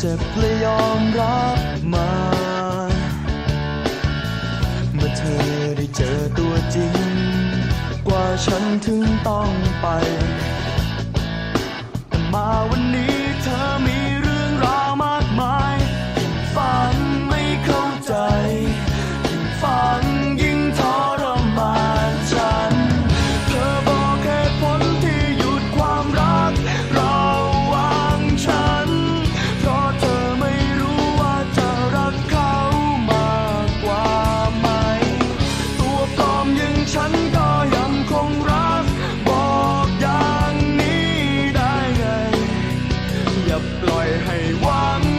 เจ็บและยอมรับมา เมื่อเธอได้เจอตัวจริง กว่าฉันถึงต้องไป แต่มาวันนี้ ปล่อยให้หวัง